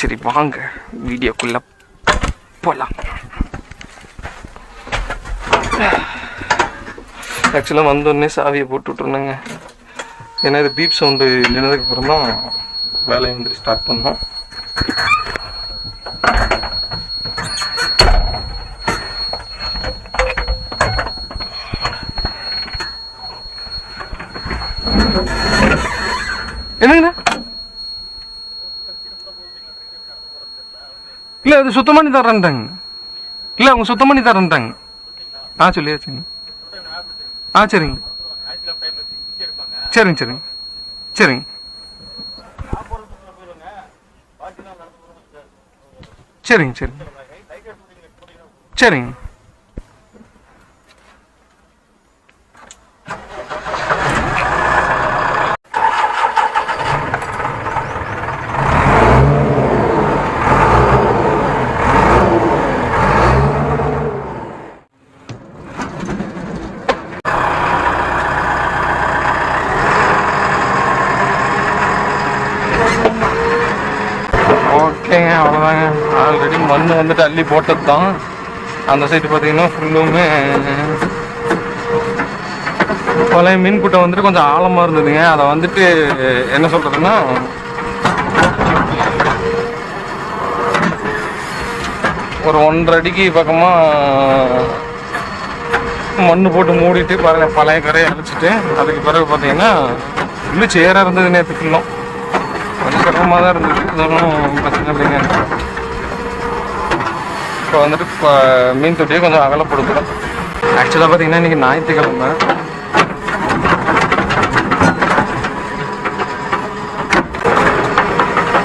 சரி வாங்க. வீடியோக்குள்ள போகலாம் ஆக்சுவலாக வந்தோடனே சாவியை போட்டு விட்ருந்தேங்க ஏன்னா இது பீப் சவுண்டு நின்றதுக்கு அப்புறம் தான் வேலையை வந்து ஸ்டார்ட் பண்ணோம். என்னங்கண்ணா இல்லை அது சுத்தம் பண்ணி தரேன்ட்டாங்க இல்லை அவங்க சுத்தம் பண்ணி தரேன்ட்டாங்க ஆ சொல்லியாச்சுங்க ஆ சரிங்க. சரிங்க சரிங்க. சரிங்க. சரிங்க சரிங்க. சரிங்க ஓகேங்க அவ்வளோதாங்க ஆல்ரெடி மண் வந்துட்டு அள்ளி போட்டது தான் அந்த சைடு பார்த்தீங்கன்னா ஃபுல்லுமே பழைய மீன் கூட்டம் வந்துட்டு கொஞ்சம் ஆழமாக இருந்ததுங்க. அதை வந்துட்டு என்ன சொல்கிறதுன்னா ஒரு ஒன்றரை அடிக்கு பக்கமாக மண் போட்டு மூடிட்டு பழைய பழைய கரையை அழைச்சிட்டு அதுக்கு பிறகு பார்த்தீங்கன்னா இன்னும் சேராக இருந்தது நேற்று ஃபுல்லும் கொஞ்சம் சிரமமாக தான் இருந்தது. ஒன்றும் பிரச்சனை இல்லைங்க. இப்போ வந்துட்டு இப்போ மீன் தொட்டியை கொஞ்சம் அகலப்படுத்துகிறோம் ஆக்சுவலாக பார்த்தீங்கன்னா இன்றைக்கி ஞாயிற்றுக்கிழமை.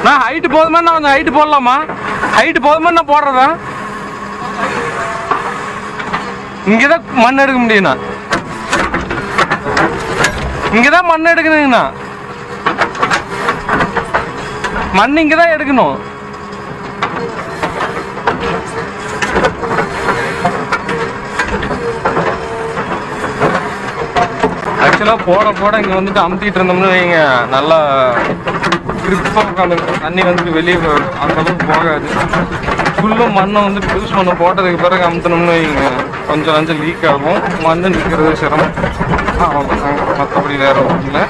நான் ஹைட்டு போதுமா நான் கொஞ்சம் ஹைட்டு போடலாமா? ஹைட்டு போதுமா நான் போடுறதா? இங்கே தான் மண் எடுக்க முடியும்ண்ணா. இங்கே தான் மண் எடுக்கணுங்கண்ணா. மண் இங்கே தான் எடுக்கணும். ஆக்சுவலாக போட போட இங்கே வந்துட்டு அமுத்திட்டு இருந்தோம்னு வைங்க நல்லா கிரிப்பாக உட்காந்து தண்ணி வந்துட்டு வெளியே அந்த அளவுக்கு போகாது. ஃபுல்லும் மண்ணை வந்து புதுசு பண்ண போட்டதுக்கு பிறகு அமுத்தணும்னு வைங்க. கொஞ்சம் கொஞ்சம் லீக் ஆகும். மண் நிற்கிறது சிரமம். அவ்வளோதாங்க மற்றபடி வேற ஒன்றும் இல்லை.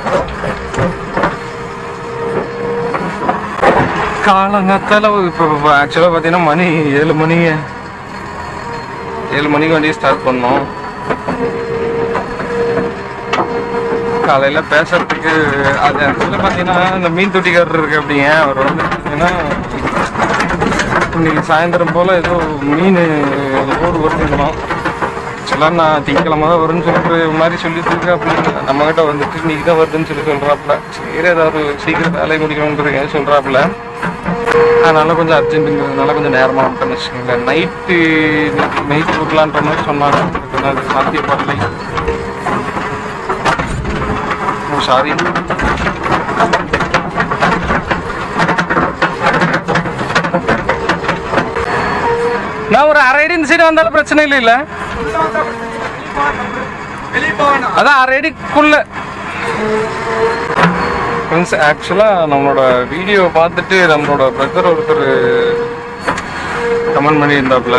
காலங்கத்தால இப்போ ஆக்சுவலாக பார்த்தீங்கன்னா மணி ஏழு மணிங்க. ஏழு மணிக்கு வண்டியை ஸ்டார்ட் பண்ணோம். காலையில் பேசுறதுக்கு அது ஆக்சுவலாக பார்த்தீங்கன்னா இந்த மீன் தொட்டிக்காரர் இருக்கு அப்படிங்க அவர் வந்து பார்த்தீங்கன்னா இன்னைக்கு சாயந்தரம் போல் ஏதோ மீன் லோடு வருதுங்களாம் ஆக்சுவலாக நான் திங்கக்கிழமை தான் வரும்னு சொல்லிட்டு மாதிரி சொல்லிட்டு இருக்கேன் அப்படின்னு நம்மகிட்ட வந்துட்டு இன்னைக்கு தான் வருதுன்னு சொல்லி சொல்கிறாப்புல சரி ஏதாவது சீக்கிரம் வேலையை முடிக்கணுன்றது சொல்கிறாப்புல அதனால கொஞ்சம் அர்ஜென்ட்டுங்கிறதுனால கொஞ்சம் நேரமாக வந்துட்டேன்னு வச்சுக்கோங்களேன். நைட்டு நைட்டு விடலான்ற மாதிரி சொன்னாங்க. அது சாத்தியப்படலை. சாரி நான் ஒரு அரை அடி இந்த சைடு வந்தாலும் பிரச்சனை இல்லை இல்லை. அதான் அரை அடிக்குள்ள. ஃப்ரெண்ட்ஸ் ஆக்சுவலாக நம்மளோட வீடியோ பார்த்துட்டு நம்மளோட பிரதர் ஒருத்தர் கமெண்ட் பண்ணியிருந்தாப்புல.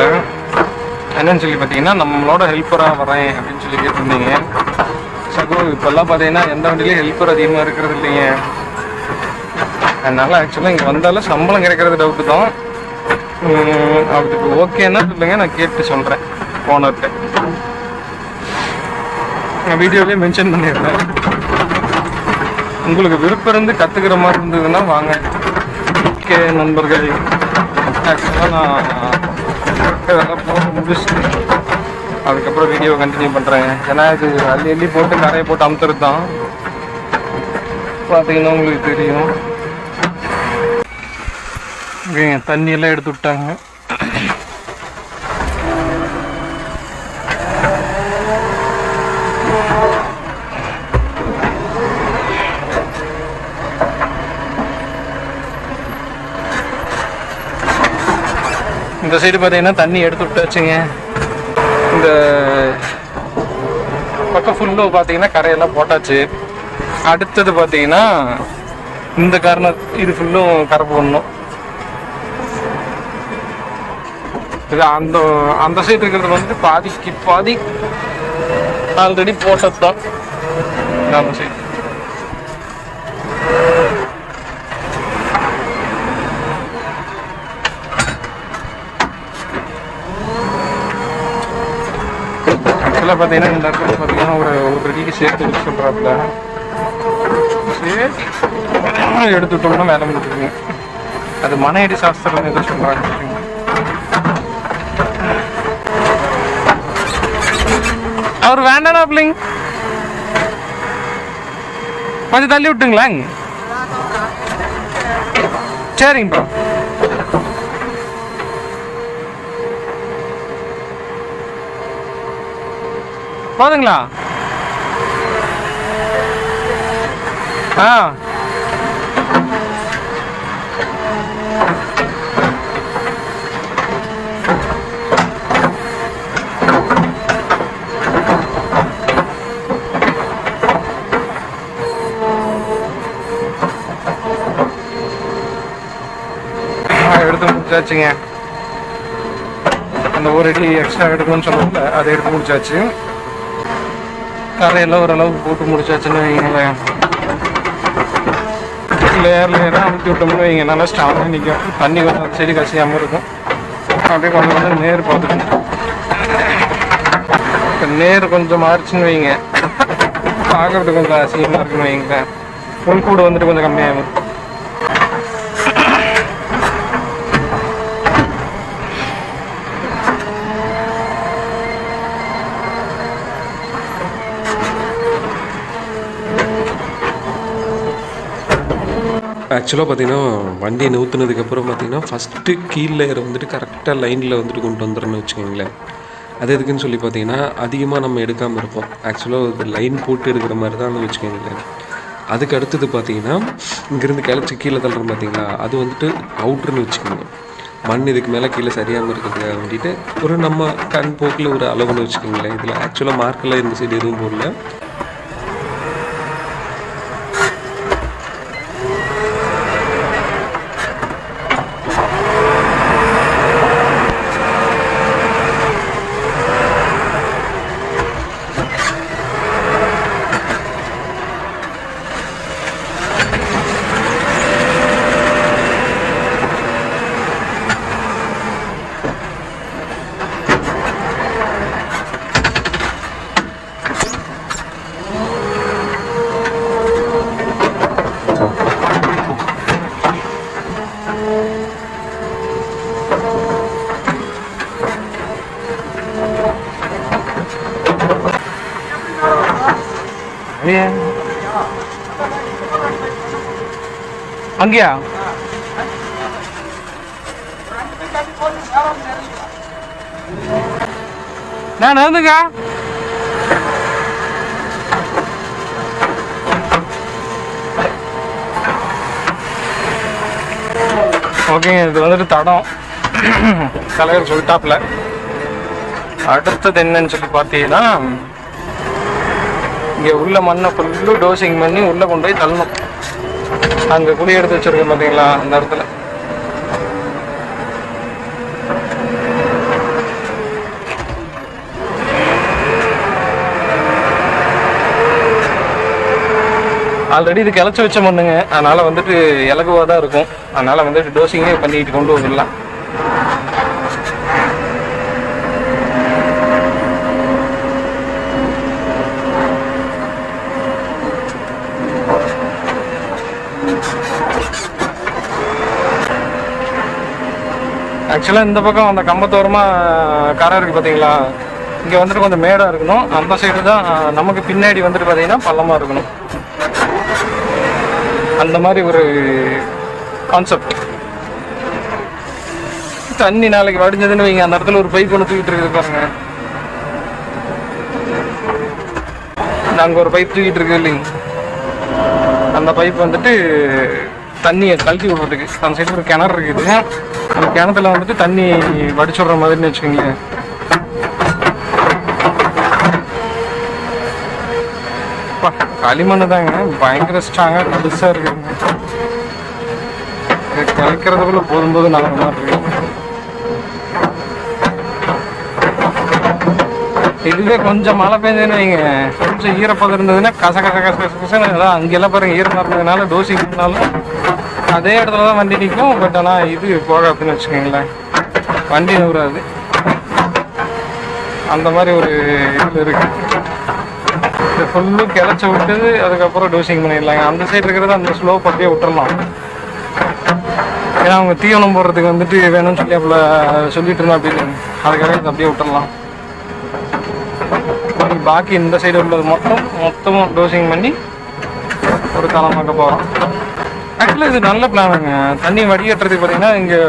என்னன்னு சொல்லி பார்த்தீங்கன்னா நம்மளோட ஹெல்ப்பராக வரேன் அப்படின்னு சொல்லி கேட்டிருந்தீங்க. சகோ இப்போல்லாம் பார்த்தீங்கன்னா எந்த வண்டியிலையும் ஹெல்ப்பர் அதிகமாக இருக்கிறது இல்லைங்க. அதனால ஆக்சுவலாக இங்கே வந்தாலும் சம்பளம் கிடைக்கிறது டவுட்டு தான். அதுக்கு ஓகேன்னா சொல்லுங்க நான் கேட்டு சொல்கிறேன் ஓனர்கிட்ட நான் வீடியோலேயே மென்ஷன் பண்ணிடுறேன். உங்களுக்கு விருப்பம் இருந்து கற்றுக்கிற மாதிரி இருந்ததுன்னா வாங்க. ஓகே நண்பர்கள். ஆக்சுவலாக நான் இதெல்லாம் போக முடிச்சுட்டு அதுக்கப்புறம் வீடியோ கண்டினியூ பண்ணுறேன் ஏன்னா இது அள்ளி அள்ளி போட்டு நிறைய போட்டு அமுத்துறது தான் பார்த்தீங்கன்னா உங்களுக்கு தெரியும். ஓகேங்க எடுத்து விட்டாங்க. இந்த சைடு பார்த்தீங்கன்னா தண்ணி எடுத்து விட்டாச்சுங்க. இந்த பக்கம் ஃபுல்லும் பார்த்தீங்கன்னா கரையெல்லாம் போட்டாச்சு. அடுத்தது பார்த்தீங்கன்னா இந்த கார்னர் இது ஃபுல்லும் கரை போடணும். இது அந்த அந்த சைடு இருக்கிறது வந்து பாதி ஸ்கிப் பாதி ஆல்ரெடி போட்டது தான் நம்ம சைடு இடத்துல பார்த்தீங்கன்னா இந்த இடத்துல பார்த்தீங்கன்னா ஒரு ஒரு ரெடிக்கு சேர்த்து வச்சு சொல்கிறாப்புல எடுத்துட்டோம்னா வேலை முடிஞ்சுதுங்க அது மன அடி சாஸ்திரம் எதுவும் சொல்கிறாங்க அவர் வேண்டானா பிள்ளைங்க. கொஞ்சம் தள்ளி விட்டுங்களா சரிங்க ப்ரோ போதுங்களா ஆ. எடுத்து முடிச்சாச்சுங்க. அந்த ஒரு அடி எக்ஸ்ட்ரா எடுக்கணும்னு சொல்லுவோம்ல அதை எடுத்து முடிச்சாச்சு. கரையெல்லாம் ஓரளவுக்கு போட்டு முடிச்சாச்சுன்னு வைங்களேன். லேயர் லேயராக அமுத்தி விட்டோம்னு வைங்க நல்லா ஸ்ட்ராங்காக நிற்கும் தண்ணி கொஞ்சம் செடி கசியாமல் இருக்கும். அப்படியே கொஞ்சம் கொஞ்சம் நேர் பார்த்துக்கணும். இப்போ நேர் கொஞ்சம் மாறிச்சுன்னு வைங்க. பார்க்கறதுக்கு கொஞ்சம் அசிங்கமாக இருக்குன்னு வைங்களேன். கூடு வந்துட்டு கொஞ்சம் கம்மியாகும் ஆக்சுவலாக பார்த்தீங்கன்னா வண்டியை நிறுத்தினதுக்கப்புறம் பார்த்தீங்கன்னா ஃபஸ்ட்டு கீழே வந்துட்டு கரெக்டாக லைனில் வந்துட்டு கொண்டு வந்துடணும்னு வச்சுக்கோங்களேன். அது எதுக்குன்னு சொல்லி பார்த்தீங்கன்னா அதிகமாக நம்ம எடுக்காமல் இருப்போம். ஆக்சுவலாக அது லைன் போட்டு எடுக்கிற மாதிரி தான் வச்சுக்கோங்களேன். அதுக்கு அடுத்தது பார்த்தீங்கன்னா இங்கேருந்து கிளச்சி கீழே தள்ளுறோம் பார்த்தீங்களா அது வந்துட்டு அவுட்ருன்னு வச்சுக்கோங்க. மண் இதுக்கு மேலே கீழே சரியாமல் இருக்கிறதுக்காக வேண்டிட்டு ஒரு நம்ம கண் போக்கில் ஒரு அளவுன்னு வச்சுக்கோங்களேன். இதில் ஆக்சுவலாக மார்க்கெல்லாம் இந்த சைடு எதுவும் போடல. அப்படியே? அங்கேயா? நான் நடந்துங்க ஓகேங்க இது வந்துட்டு தடம். தலைவர் சொல்லிட்டாப்ல அடுத்தது என்னன்னு சொல்லி பார்த்தீங்கன்னா இங்கே உள்ள மண்ணை ஃபுல்லு டோசிங் பண்ணி உள்ளே கொண்டு போய் தள்ளணும். அங்கே குழி எடுத்து வச்சுருக்கேன் பார்த்தீங்களா அந்த இடத்துல. ஆல்ரெடி இது கிளச்சி வச்ச மண்ணுங்க. அதனால் வந்துட்டு இலகுவாக தான் இருக்கும். அதனால் வந்துட்டு டோசிங்கே பண்ணிட்டு கொண்டு வந்துடலாம். ஆக்சுவலாக இந்த பக்கம் அந்த கம்பத்தோரமாக கரை இருக்குது பார்த்தீங்களா இங்கே வந்துட்டு கொஞ்சம் மேடாக இருக்கணும். அந்த சைடு தான் நமக்கு பின்னாடி வந்துட்டு பார்த்தீங்கன்னா பள்ளமாக இருக்கணும். அந்த மாதிரி ஒரு கான்செப்ட் தண்ணி நாளைக்கு வடிஞ்சதுன்னு வைங்க. அந்த இடத்துல ஒரு பைப் ஒன்று தூக்கிட்டு இருக்குது பாருங்க. அங்கே ஒரு பைப் தூக்கிட்டு இருக்கு இல்லைங்க. அந்த பைப் வந்துட்டு தண்ணியை கழட்டி விடுறதுக்கு. அந்த சைடு ஒரு கிணறு இருக்குது. அந்த கிணத்துல வந்துட்டு தண்ணி வடிச்சு விடுற மாதிரின்னு வச்சுக்கோங்களேன். அப்பா, களிமண்ணு தாங்க. பயங்கர ஸ்ட்ராங்காக கடுசா இருக்குங்க இது கலைக்கிறதுக்குள்ள போதும் போது நல்ல மாதிரி இருக்கு. இதுவே கொஞ்சம் மழை பெஞ்சதுன்னு வைங்க. கொஞ்சம் ஈரப்பதம் இருந்ததுன்னா கச கச கச கச கசன்னு. அதான் அங்கெல்லாம் பாருங்க ஈரமாக இருந்ததுனால தோசை இருந்தாலும் அதே இடத்துல தான் வண்டி நிற்கும் பட் ஆனால் இது போகாதுன்னு வச்சுக்கோங்களேன். வண்டி நூறாது. அந்த மாதிரி ஒரு இதில் இருக்கு. இது ஃபுல்லும் கிளச்ச விட்டு அதுக்கப்புறம் டோசிங் பண்ணிடலாங்க. அந்த சைடு இருக்கிறத அந்த ஸ்லோ அப்படியே விட்டுடலாம் ஏன்னா அவங்க தீவனம் போடுறதுக்கு வந்துட்டு வேணும்னு சொல்லி அப்பல சொல்லிட்டு இருந்தோம் அப்படின்னு அதுக்காக இதை அப்படியே விட்டுடலாம் பாக்கி இந்த சைடு உள்ளது மொத்தம் மொத்தமும் டோசிங் பண்ணி ஒரு தளமாக்க போகிறோம் ஆக்சுவலாக இது நல்ல பிளானுங்க தண்ணி வடிகட்டுறதுக்கு பார்த்தீங்கன்னா இங்கே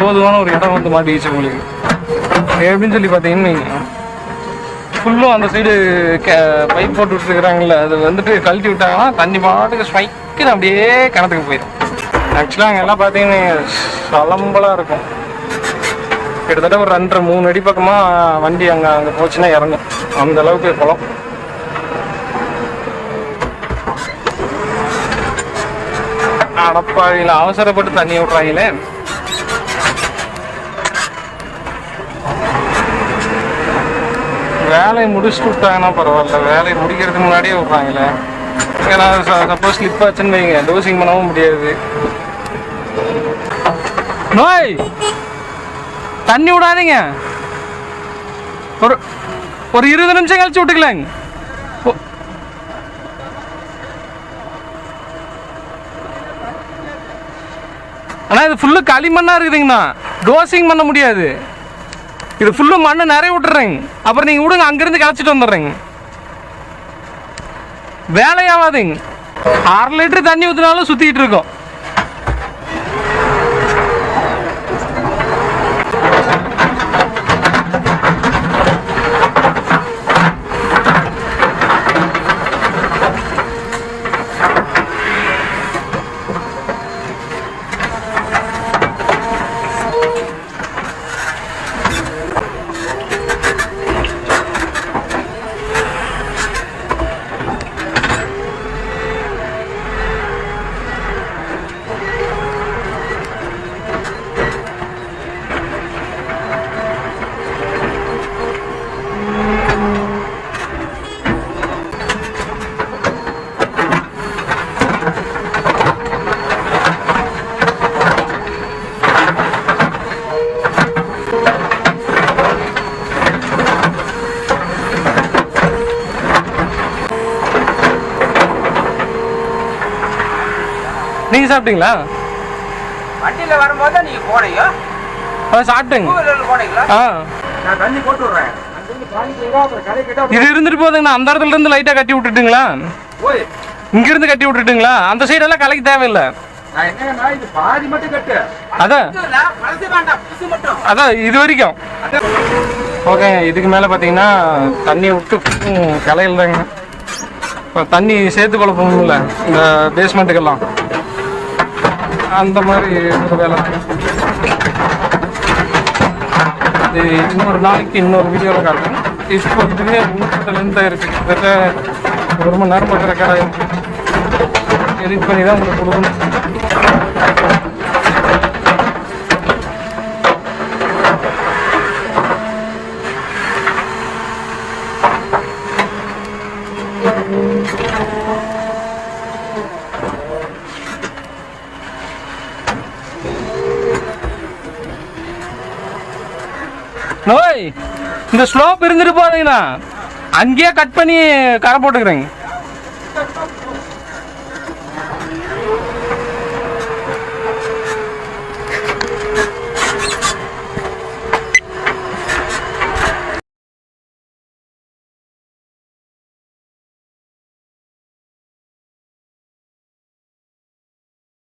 போதுமான ஒரு இடம் வந்து மாட்டிச்சு உங்களுக்கு. எப்படின்னு சொல்லி பார்த்தீங்கன்னா ஃபுல்லும் அந்த சைடு கே பைப் போட்டு விட்டுருக்குறாங்கல்ல அது வந்துட்டு கழட்டி விட்டாங்கன்னா தண்ணி பாட்டுக்கு ஸ்வைக்குன்னு அப்படியே கிணத்துக்கு போயிடும். ஆக்சுவலாக அங்கே எல்லாம் பார்த்தீங்கன்னா சலம்பலாக இருக்கும். கிட்டத்தட்ட ஒரு ரெண்டரை மூணு அடி பக்கமாக வண்டி அங்கே அங்கே போச்சுன்னா இறங்கும். அந்த அளவுக்கு குளம். அடப்பாவியில் அவசரப்பட்டு தண்ணி விட்றாங்களே. வேலையை முடிச்சுட்டு விட்டாங்கன்னா பரவாயில்ல. வேலையை முடிக்கிறதுக்கு முன்னாடியே விட்றாங்களே. ஏன்னா சப்போஸ் ஸ்லிப் ஆச்சுன்னு வைங்க. டோசிங் பண்ணவும் முடியாது. நோய்! தண்ணி விடாதீங்க. ஒரு ஒரு இருபது நிமிஷம் கழிச்சு விட்டுக்கலாங்க ஓ. அண்ணா இது ஃபுல்லு களிமண்ணாக இருக்குதுங்கண்ணா. டோசிங் பண்ண முடியாது. இது ஃபுல்லு மண்ணு நிறைய விட்டுறேங்க அப்புறம் நீங்கள் விடுங்க அங்கேருந்து கிளச்சிட்டு வந்துடுறேங்க வேலையாவாதுங்க. அரை லிட்டர் தண்ணி ஊற்றினாலும் சுற்றிக்கிட்டு இருக்கோம். சாப்பிட்டீங்களா? வண்டியில வரும்போது தான் நீங்க போனீங்க. அதான் சாப்பிட்டேங்க. போனீங்களா? ஆ. நான் தண்ணி போட்டு விடுறேன். இது இருந்துட்டு போதுங்கண்ணா அந்த இடத்துல இருந்து லைட்டாக கட்டி விட்டுட்டுங்களா? இங்கிருந்து கட்டி விட்டுட்டுங்களா? அந்த சைடெல்லாம் கலைக்கு தேவையில்லை. நான் என்னன்னா இது பாதி மட்டும் கட்டு. அதான். இல்ல அதான் இது வரைக்கும். ஓகே இதுக்கு மேலே பார்த்தீங்கன்னா தண்ணியை விட்டு கலையில் தாங்க இப்போ தண்ணி சேர்த்து குழப்பமில்ல இந்த பேஸ்மெண்ட்டுக்கெல்லாம் அந்த மாதிரி ஒரு வேலை. இது இன்னொரு நாளைக்கு இன்னொரு வீடியோவில் காட்டுறேன். இப்போ இதுவே முன்னூற்றி லென்த்தாக இருக்குது கிட்டத்தட்ட ஒரு மணி நேரம் பக்கம் கடை எடிட் பண்ணி தான் உங்களுக்கு கொடுக்கணும். நோய் இந்த ஸ்லோப் இருந்துட்டு போறீங்கண்ணா. அங்கேயே கட் பண்ணி கரை போட்டுக்கிறேங்க.